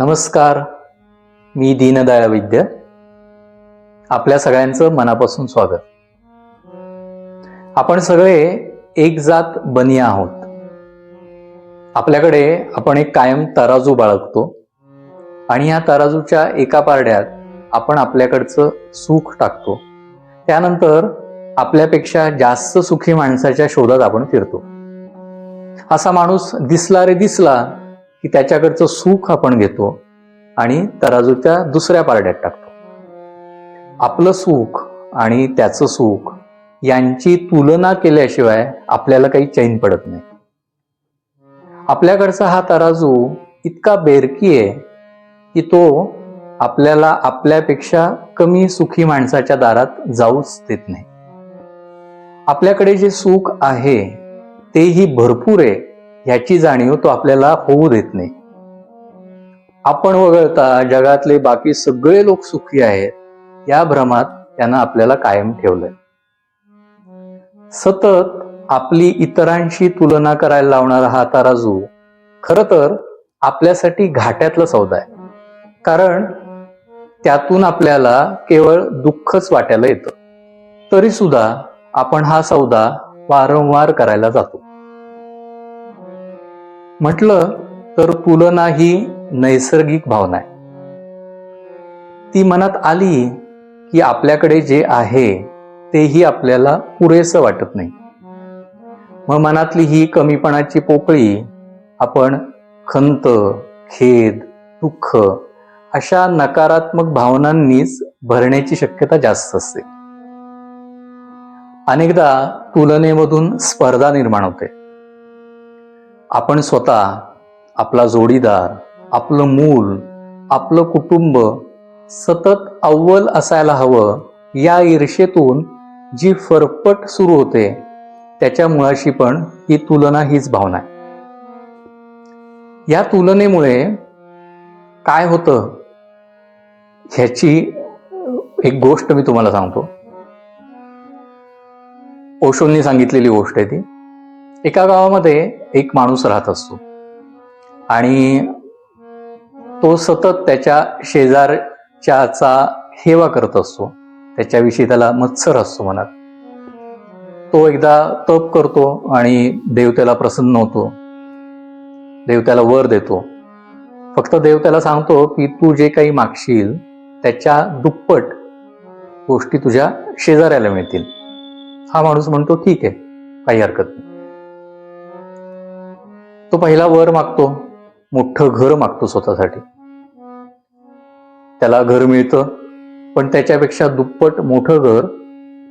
नमस्कार. मी दीनदयाळ वैद्य. आपल्या सगळ्यांचं मनापासून स्वागत. आपण सगळे एक जात बनिया आहोत. आपल्याकडे आपण एक कायम तराजू बाळगतो आणि या तराजूच्या एका पारड्यात आपण आपल्याकडचं सुख टाकतो. त्यानंतर आपल्यापेक्षा जास्त सुखी माणसाच्या शोधात आपण फिरतो. असा माणूस दिसला रे दिसला की त्याच्याकडचं सुख आपण घेतो आणि तराजूच्या दुसऱ्या पारड्यात टाकतो. आपलं सुख आणि त्याचं सुख यांची तुलना केल्याशिवाय आपल्याला काही चैन पडत नाही. आपल्याकडचा हा तराजू इतका बेरकी आहे की तो आपल्याला आपल्यापेक्षा कमी सुखी माणसाच्या दारात जाऊच देत नाही. आपल्याकडे जे सुख आहे तेही भरपूर आहे. ह्याची जाणीव तो आपल्याला होऊ देत नाही. आपण वगळता जगातले बाकी सगळे लोक सुखी आहेत या भ्रमात त्यानं आपल्याला कायम ठेवलंय. सतत आपली इतरांशी तुलना करायला लावणारा हा ताराजू खर तर आपल्यासाठी घाट्यातला सौदा आहे. कारण त्यातून आपल्याला केवळ दुःखच वाटायला येतं. तरी सुद्धा आपण हा सौदा वारंवार करायला जातो. म्हटलं तर तुलना ही नैसर्गिक भावना आहे. ती मनात आली की आपल्याकडे जे आहे तेही आपल्याला पुरेसं वाटत नाही. मग मनातली ही कमीपणाची पोकळी आपण खंत खेद दुःख अशा नकारात्मक भावनांनीच भरण्याची शक्यता जास्त असते. अनेकदा तुलनेमधून स्पर्धा निर्माण होते. आपण स्वतः आपला जोडीदार आपलं मूल आपलं कुटुंब सतत अव्वल असायला हवं या ईर्षेतून जी फरफट सुरू होते त्याच्या मुळाशी पण ही तुलना हीच भावना आहे. या तुलनेमुळे काय होतं ह्याची एक गोष्ट मी तुम्हाला सांगतो. ओशोंनी सांगितलेली गोष्ट आहे ती. एका गावामध्ये एक माणूस राहत असतो. आणि तो सतत त्याच्या शेजारच्याचा हेवा करत असतो. त्याच्याविषयी त्याला मत्सर असतो मनात. तो एकदा तप करतो आणि देव त्याला प्रसन्न होतो. देव त्याला वर देतो. फक्त देव त्याला सांगतो की तू जे काही मागशील त्याच्या दुप्पट गोष्टी तुझ्या शेजाऱ्याला मिळतील. हा माणूस म्हणतो ठीक आहे काही हरकत नाही. तो पहिला वर मागतो मोठं घर मागतो स्वतःसाठी. त्याला घर मिळतं पण त्याच्यापेक्षा दुप्पट मोठं घर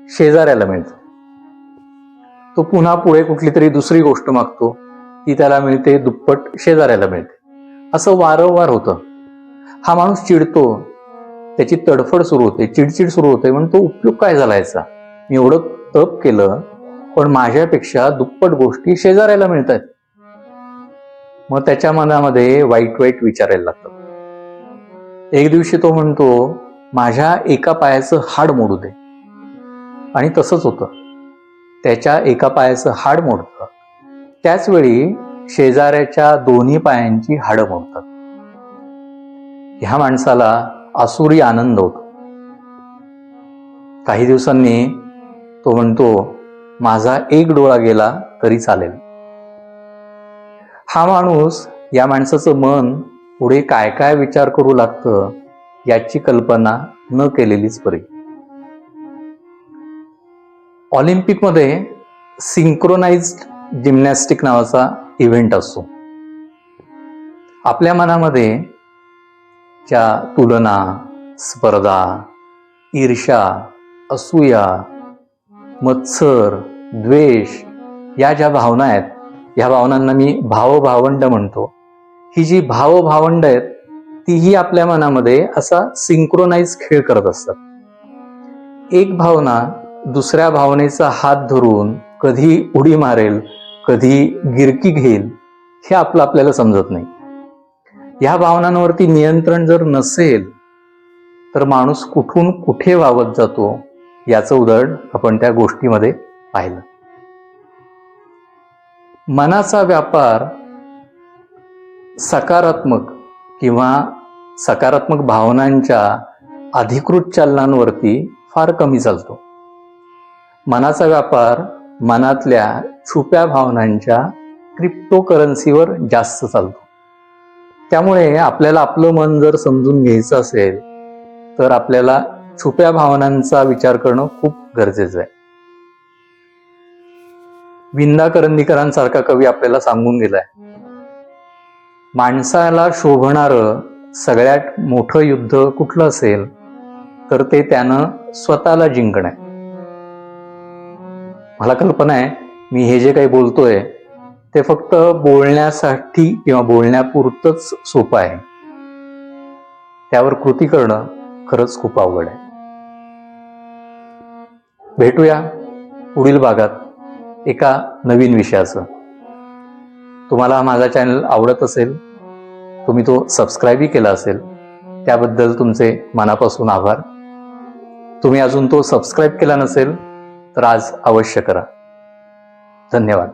शेजाऱ्याला मिळतं. तो पुन्हा पुढे कुठली तरी दुसरी गोष्ट मागतो ती त्याला मिळते दुप्पट शेजाऱ्याला मिळते. असं वारंवार होतं. हा माणूस चिडतो त्याची तडफड सुरू होते चिडचिड सुरू होते म्हणून तो उपयोग काय झाला याचा मी एवढं तप केलं पण माझ्यापेक्षा दुप्पट गोष्टी शेजाऱ्याला मिळतात मग त्याच्या मनामध्ये वाईट वाईट विचारायला लागतात एक दिवशी तो म्हणतो माझ्या एका पायाचं हाड मोडू दे. आणि तसंच होतं. त्याच्या एका पायाचं हाड मोडतं. त्याच वेळी शेजाऱ्याच्या दोन्ही पायांची हाडं मोडतात. ह्या माणसाला आसुरी आनंद होतो. काही दिवसांनी तो म्हणतो माझा एक डोळा गेला तरी चालेल. हा माणूस या माणसाचं मन पुढे काय काय विचार करू लागतं याची कल्पना न केलेलीच बरी ऑलिम्पिकमध्ये सिंक्रोनाइज्ड जिम्नॅस्टिक नावाचा इव्हेंट असतो. आपल्या मनामध्ये ज्या तुलना स्पर्धा ईर्षा असूया मत्सर द्वेष या ज्या भावना आहेत ह्या भावनांना मी भावभावंड म्हणतो. ही जी भावभावंड आहेत तीही आपल्या मनामध्ये असा सिंक्रोनाइज खेळ करत असतात. एक भावना दुसऱ्या भावनेचा हात धरून कधी उडी मारेल कधी गिरकी घेईल हे आपलं आपल्याला समजत नाही. ह्या भावनांवरती नियंत्रण जर नसेल तर माणूस कुठून कुठे वावत जातो याचं उदाहरण आपण त्या गोष्टीमध्ये पाहिलं. मनाचा व्यापार सकारात्मक किंवा सकारात्मक भावनांच्या अधिकृत चलनांवरती फार कमी चालतो. मनाचा व्यापार मनातल्या छुप्या भावनांच्या क्रिप्टो करन्सीवर जास्त चालतो. त्यामुळे आपल्याला आपलं मन जर समजून घ्यायचं असेल तर आपल्याला छुप्या भावनांचा विचार करणं खूप गरजेचं आहे. विंदा करंदीकरांसारखा कवी आपल्याला सांगून गेलाय. माणसाला शोभणार सगळ्यात मोठं युद्ध कुठलं असेल तर ते त्यानं स्वतःला जिंकणं आहे. मला कल्पना आहे मी हे जे काही बोलतोय ते फक्त बोलण्यासाठी किंवा बोलण्यापुरतच सोपं आहे. त्यावर कृती करणं खरंच खूप अवघड आहे. भेटूया पुढील भागात. एका नवीन विषयाचं. तुम्हाला हा माझा चॅनल आवडत असेल तुम्ही तो सबस्क्राईबही केला असेल त्याबद्दल तुमचे मनापासून आभार. तुम्ही अजून तो सबस्क्राईब केला नसेल तर आज अवश्य करा. धन्यवाद.